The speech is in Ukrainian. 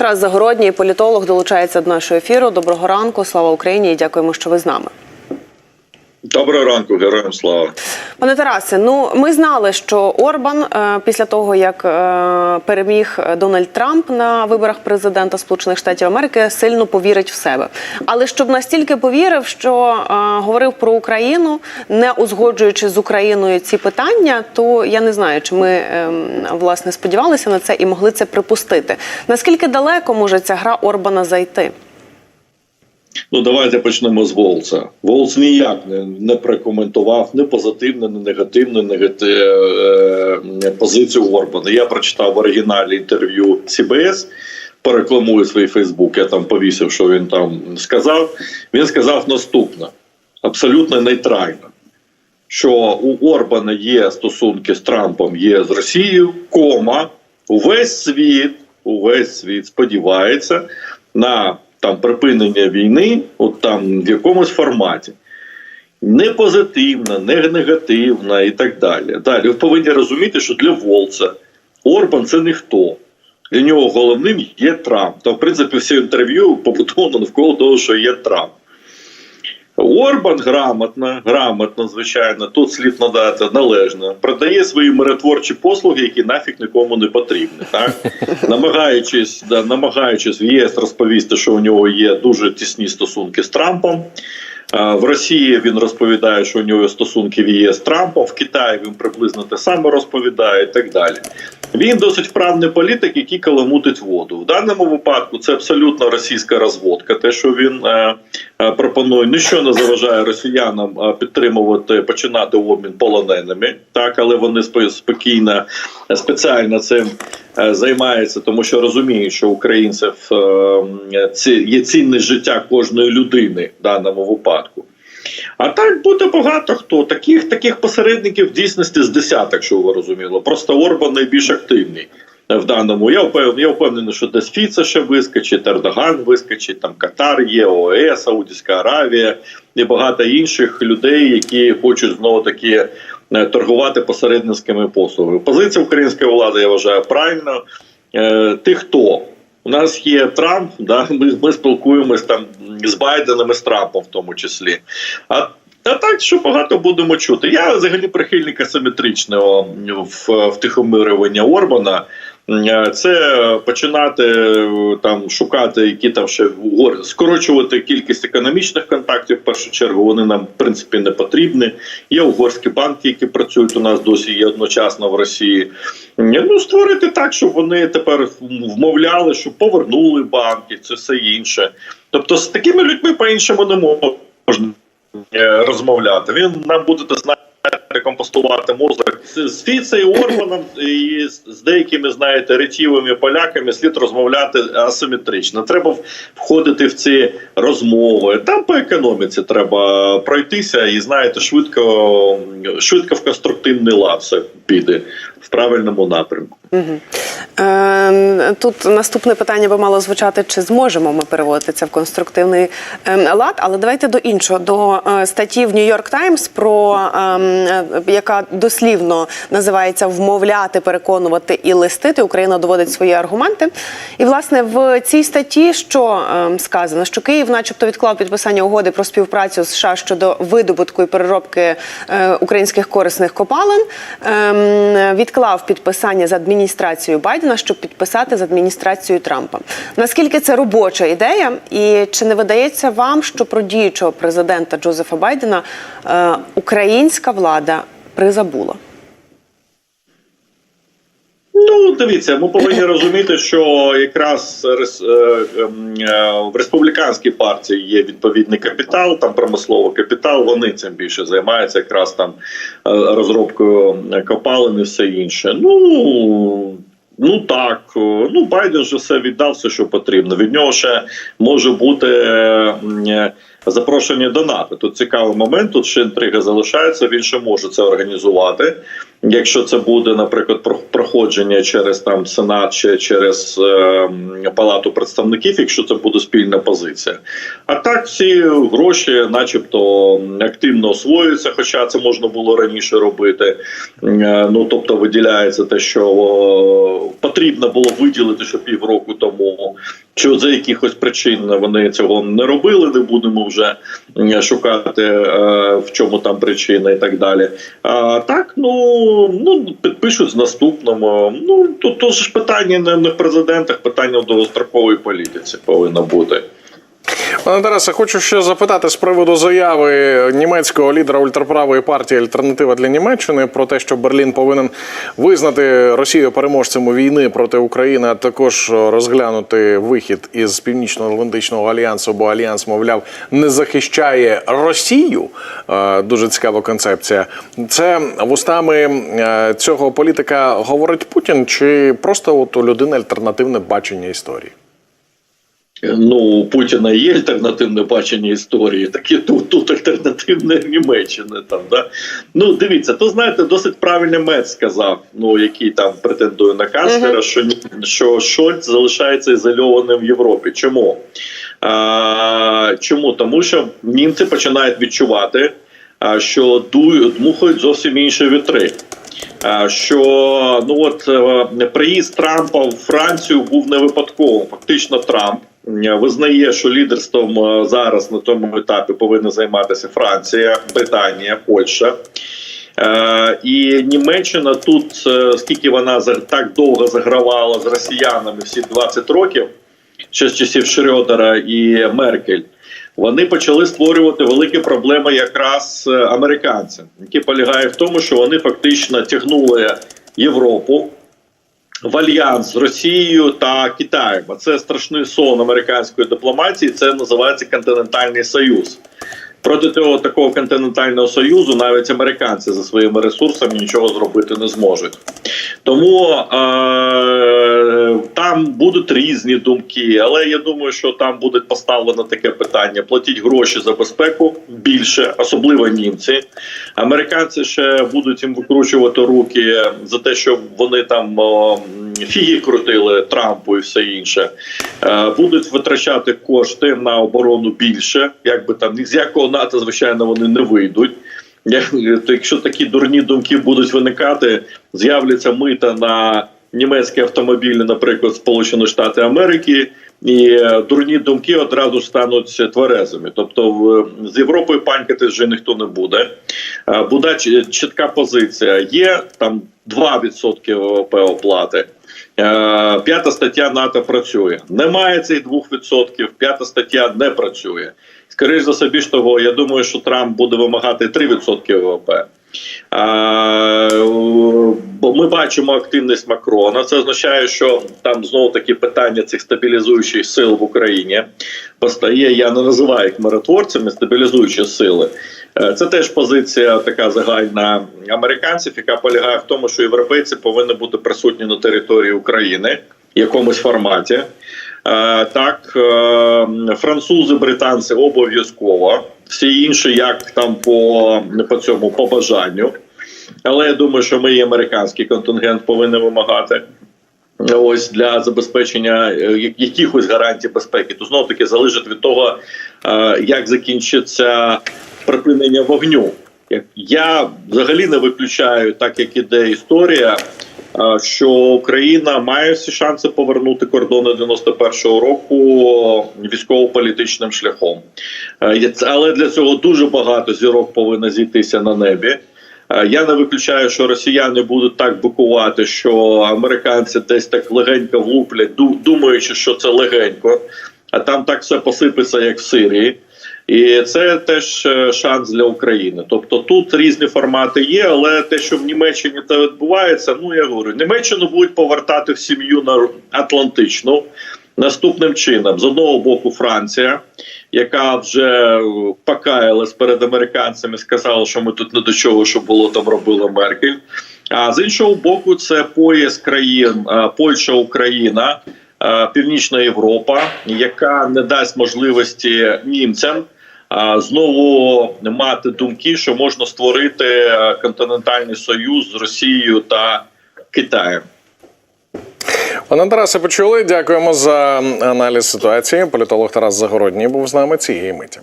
Тарас Загородній, політолог, долучається до нашого ефіру. Доброго ранку, слава Україні і дякуємо, що ви з нами. Доброго ранку, героям слава. Пане Тарасе, ну ми знали, що Орбан е, після того, як е, переміг Дональд Трамп на виборах президента Сполучених Штатів Америки, сильно повірить в себе. Але щоб настільки повірив, що е, говорив про Україну, не узгоджуючи з Україною ці питання, то я не знаю, чи ми е, власне сподівалися на це і могли це припустити. Наскільки далеко може ця гра Орбана зайти? Ну давайте почнемо з Волца. Волц ніяк не, не прокоментував ні позитивно, ні негативно негати, е, позицію Орбана. Я прочитав в оригіналі інтерв'ю CBS, порекламую свій Фейсбук. Я там повісив, що він там сказав. Він сказав наступне: абсолютно нейтрально. Що у Орбана є стосунки з Трампом, є з Росією, кома увесь світ, увесь світ сподівається на там припинення війни, от там в якомусь форматі. Не позитивна, не негативна і так далі. Далі ви повинні розуміти, що для Волца Орбан це ніхто. Для нього головним є Трамп. Та, в принципі, все інтерв'ю побудовано навколо того, що є Трамп. Орбан грамотно, грамотно, звичайно, тут слід надати належно, продає свої миротворчі послуги, які нафіг нікому не потрібні. Так? Намагаючись, да, намагаючись в ЄС розповісти, що у нього є дуже тісні стосунки з Трампом. В Росії він розповідає, що у нього стосунки в ЄС з Трампом, в Китаї він приблизно те саме розповідає і так далі. Він досить вправний політик, який каламутить воду. В даному випадку це абсолютно російська розводка. Те, що він е, е, пропонує, ніщо не заважає росіянам е, підтримувати, починати обмін полоненими, так але вони спо- спокійно спеціально цим е, займаються, тому що розуміють, що українців е, є цінне життя кожної людини в даному випадку. А так буде багато хто. Таких таких посередників в дійсності з десяток, що ви розуміли. Просто Орбан найбільш активний в даному. Я впевнений, я впевнений, що десь Фіца ще вискочить, Ердоган вискочить, там Катар є, ОЕ, Саудівська Аравія і багато інших людей, які хочуть знову таки е, торгувати посередницькими послугами. Позиція української влади я вважаю правильно. Е, Ти хто? Нас є Трамп, да, ми, ми спілкуємось там з Байденом і з Трампом в тому числі. А, а так, що багато будемо чути. Я взагалі прихильник асиметричного втихомирювання Орбана. Е, Це починати е, там шукати, які там ще угор- скорочувати кількість економічних контактів. В першу чергу вони нам в принципі не потрібні. Є угорські банки, які працюють у нас досі є одночасно в Росії. Ну створити так, щоб вони тепер вмовляли, щоб повернули банки, це все інше. Тобто з такими людьми по-іншому не можна е, розмовляти. Він нам буде знаєте, компостувати мозок з Фіцею, Орбаном і з- деякими, знаєте, ретівими поляками слід розмовляти асиметрично. Треба входити в ці розмови. Там по економіці треба пройтися, і знаєте, швидко, швидко в конструктивний лад все піде в правильному напрямку. Е, Тут наступне питання би мало звучати, чи зможемо ми переводити це в конструктивний е, лад. Але давайте до іншого до е, статті в Нью-Йорк Таймс, про ем, яка дослівно називається вмовляти, переконувати і листити. Україна доводить свої аргументи. І власне в цій статті що ем, сказано, що Київ, начебто, відклав підписання угоди про співпрацю з США щодо видобутку і переробки е, українських корисних копалин. Ем, відклав підписання з адміністрацією Байдена, щоб підписати з адміністрацією Трампа. Наскільки це робоча ідея, і чи не видається вам, що про діючого президента Джозефа Байдена е, українська влада призабула? Ну, дивіться, ми повинні розуміти, що якраз е, ем, е, в республіканській партії є відповідний капітал, там промисловий капітал. Вони цим більше займаються, якраз там е, розробкою копалин і все інше. Ну. Ну так, ну Байден же все віддав, все, що потрібно. Від нього ще може бути запрошення до НАТО. Тут цікавий момент. Тут ще інтрига залишається. Він ще може це організувати. Якщо це буде, наприклад, про- проходження через там Сенат чи через е, Палату представників, якщо це буде спільна позиція. А так всі гроші, начебто, активно освоюються, хоча це можна було раніше робити. Е, Ну тобто виділяється те, що о, потрібно було виділити ще півроку тому. Що за якихось причин вони цього не робили, не будемо вже шукати, е, в чому там причина і так далі. А так, ну, ну підпишуть з наступному. Ну тут, ж питання не в президентах, питання в довгостроковій політиці повинно бути. Пане Тарасе, хочу ще запитати з приводу заяви німецького лідера ультраправої партії Альтернатива для Німеччини про те, що Берлін повинен визнати Росію переможцем війни проти України, а також розглянути вихід із північно-атлантичного альянсу, бо альянс, мовляв, не захищає Росію. Е, Дуже цікава концепція. Це вустами е, цього політика говорить Путін, чи просто от у людини альтернативне бачення історії? Ну, у Путіна є альтернативне бачення історії, так і тут, тут альтернативне Німеччини. Там, да? Ну, дивіться, то знаєте, досить правильно Мец сказав, ну, який там претендує на канцлера, що, ні- що Шольц залишається ізольованим в Європі. Чому? А, чому? Тому що німці починають відчувати, що дмухають зовсім інші вітри. Що ну от е, приїзд Трампа в Францію був не випадковим. Фактично, Трамп визнає, що лідерством е, зараз на тому етапі повинна займатися Франція, Британія, Польща. Е, І Німеччина тут, е, скільки вона так довго загравала з росіянами всі 20 років, ще з часів Шрёдера і Меркель, вони почали створювати великі проблеми якраз е, американцям, які полягають в тому, що вони фактично тягнули Європу в альянс з Росією та Китаєм. А це страшний сон американської дипломатії. Це називається континентальний союз. Проти цього такого континентального союзу навіть американці за своїми ресурсами нічого зробити не зможуть. Тому е- там будуть різні думки, але я думаю, що там буде поставлено таке питання: платіть гроші за безпеку більше, особливо німці. Американці ще будуть їм викручувати руки за те, що вони там о, фіги крутили Трампу і все інше. Е, будуть витрачати кошти на оборону більше, якби там ні з якого НАТО, звичайно, вони не вийдуть. Якщо такі дурні думки будуть виникати, з'являться мита на німецькі автомобілі, наприклад, Сполучені Штати Америки, і е, дурні думки одразу стануть тверезими. Тобто з Європою панькати вже ніхто не буде. Е, Буде чітка позиція. Є там 2% ВВП оплати. Е, П'ята стаття НАТО працює. Немає цих 2%, п'ята стаття не працює. Скоріше за все, більш того, я думаю, що Трамп буде вимагати 3% ВВП. Бо ми бачимо активність Макрона. Це означає, що там знову таки питання цих стабілізуючих сил в Україні постає. Я не називаю їх миротворцями, стабілізуючі сили. Е, Це теж позиція така загальна американців, яка полягає в тому, що європейці повинні бути присутні на території України в якомусь форматі. Е, Так, е, французи, британці обов'язково. Всі інші, як там по, по цьому по бажанню. Але я думаю, що ми і американський контингент повинні вимагати. Ось для забезпечення е, якихось гарантій безпеки. То знову таки залежить від того, е, як закінчиться припинення вогню. Я взагалі не виключаю, так як іде історія, е, що Україна має всі шанси повернути кордони 91-го року військово-політичним шляхом. Але для цього дуже багато зірок повинно зійтися на небі. Я не виключаю, що росіяни будуть так бикувати, що американці десь так легенько влуплять, думаючи, що це легенько, а там так все посипеться, як в Сирії. І це теж е, шанс для України. Тобто тут різні формати є, але те, що в Німеччині це відбувається, ну я говорю, Німеччину будуть повертати в сім'ю на Атлантичну. Наступним чином, з одного боку, Франція, яка вже покаялась перед американцями, сказала, що ми тут не до чого, що було там робила Меркель. А з іншого боку, це пояс країн е, Польща, Україна, е, Північна Європа, яка не дасть можливості німцям знову мати думки, що можна створити е, континентальний союз з Росією та Китаєм. Пане Тарасе, почули. Дякуємо за аналіз ситуації. Політолог Тарас Загородній був з нами цієї миті.